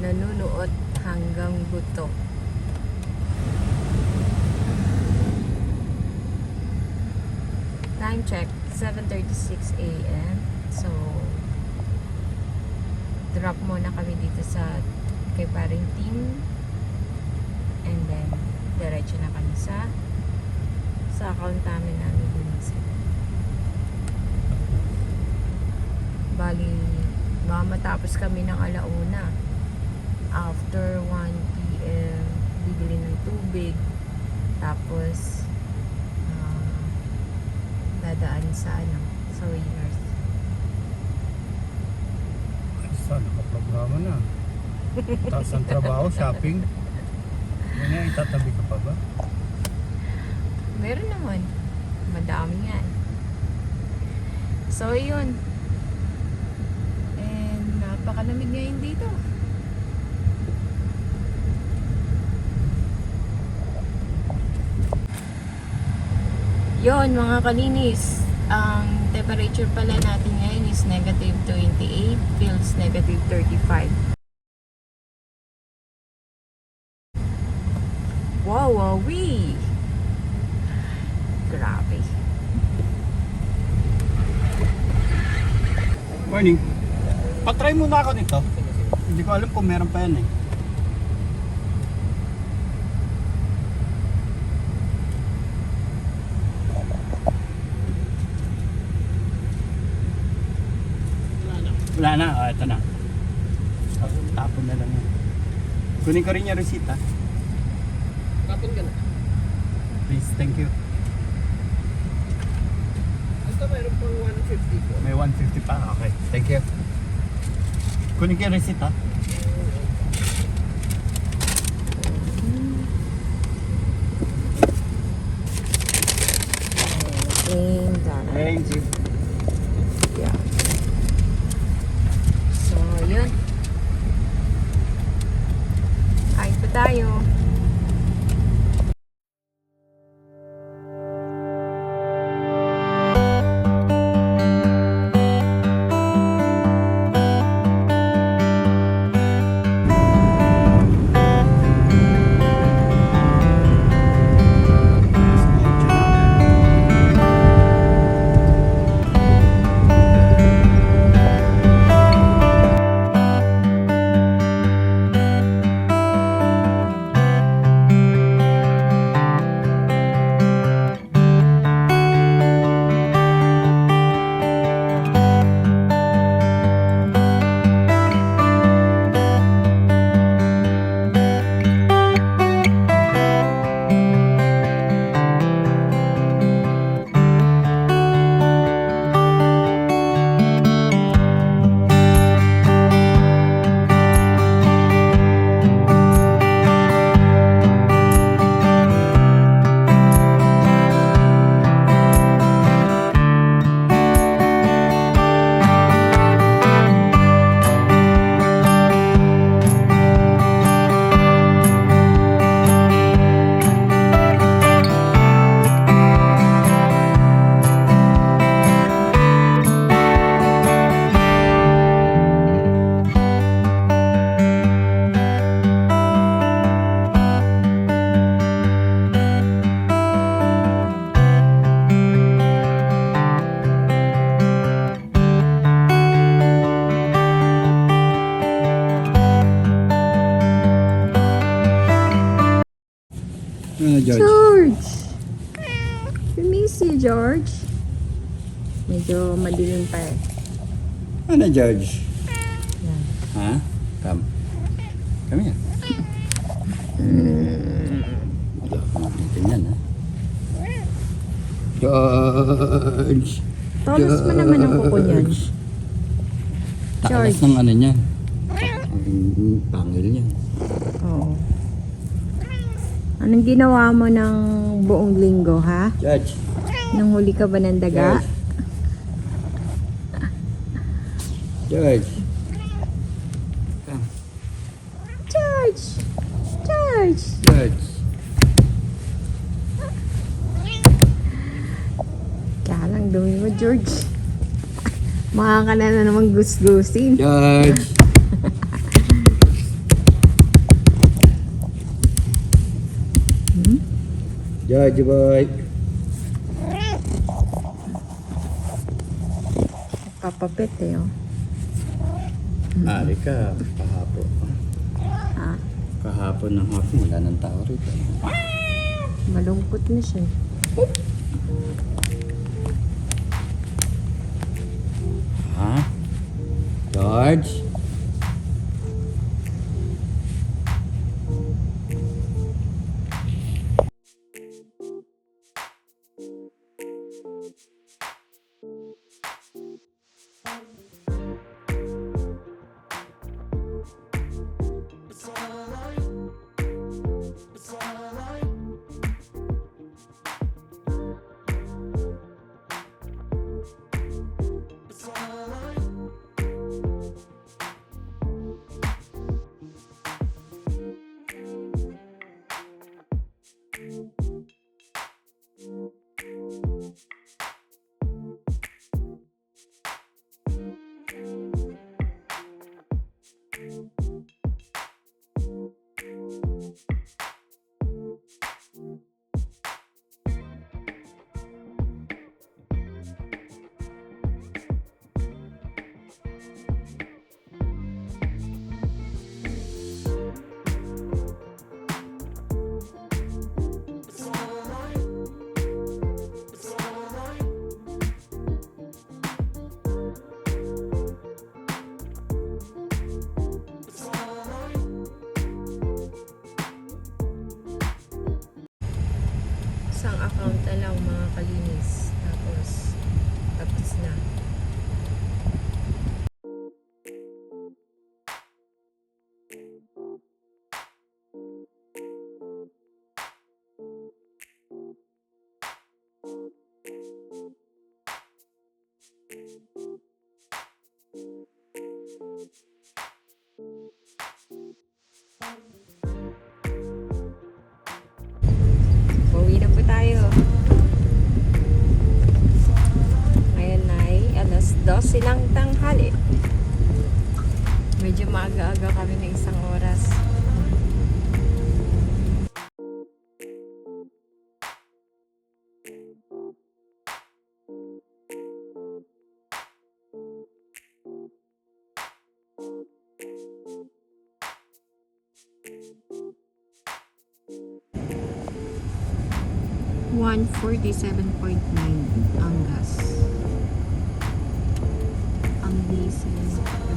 nanunuot hanggang buto. Time check, 7.36 a.m. So, drop muna kami dito sa kay paring team. And then, diretso na kami sa sa account namin namin dun sa bali baka matapos kami ng alauna After 1 p.m., bibili ng tubig. Tapos, ah, dadaan sa ano, sa Winners. Saan? Nakaprograma na. Tapos ang trabaho, shopping. Yan itatabi ka pa ba? Meron naman. Madami yan. So, yun. And napakalamig ngayon dito. Yon mga kalinis. Ang temperature pala natin ngayon is negative 28, feels negative 35. Wow, wee! Grabe. Morning. Patry muna ako nito. Hindi ko alam kung meron pa yan eh. Wala na. Ah, ito na. Tapon na lang yan. Kunin ko rin yung resita. Kapon ka na. Please, thank you. Basta mayroon pang 150 po. May 150 pa. Okay, thank you. Kunin ko yung resita. Thank you. Ano, George? George! We miss you, George. Medyo madilim pa eh. Ano, George? Yan. Ha? Come. Come here. Natin yan, ha? George! Tolos mo naman ang kuko niyan. Talas George. ng ano niya. Ang pangil niya. Anong ginawa mo ng buong linggo, ha? George! Nang huli ka ba ng daga? George! Come. George! George! George! Kaya lang dumi mo, George. Mukha ka na na naman gusgusin. George! George boy! Papapit eh, oh. Ari ka, kahapon. Ha? Kahapon ng hapon, wala nang tao rito. Malungkot na siya. Ha? George? Mga kalinis. Tapos, tapos na. Alas 12 lang tanghali. Medyo maaga-aga kami ng isang oras. One forty-seven point nine ang gas. Ang diesel, ewan ko.